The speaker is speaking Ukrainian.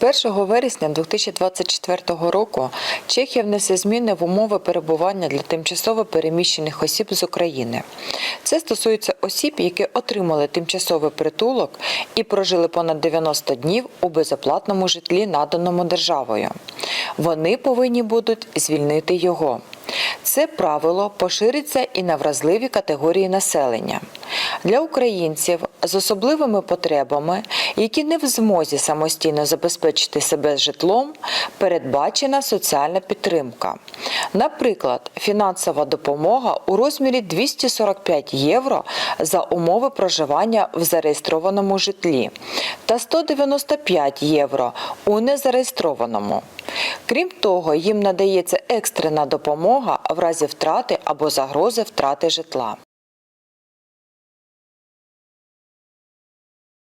1 вересня 2024 року Чехія внесе зміни в умови перебування для тимчасово переміщених осіб з України. Це стосується осіб, які отримали тимчасовий притулок і прожили понад 90 днів у безоплатному житлі, наданому державою. Вони повинні будуть звільнити його. Це правило пошириться і на вразливі категорії населення. Для українців з особливими потребами, які не в змозі самостійно забезпечити себе житлом, передбачена соціальна підтримка. Наприклад, фінансова допомога у розмірі 245 євро за умови проживання в зареєстрованому житлі та 195 євро у незареєстрованому. Крім того, їм надається екстрена допомога в разі втрати або загрози втрати житла.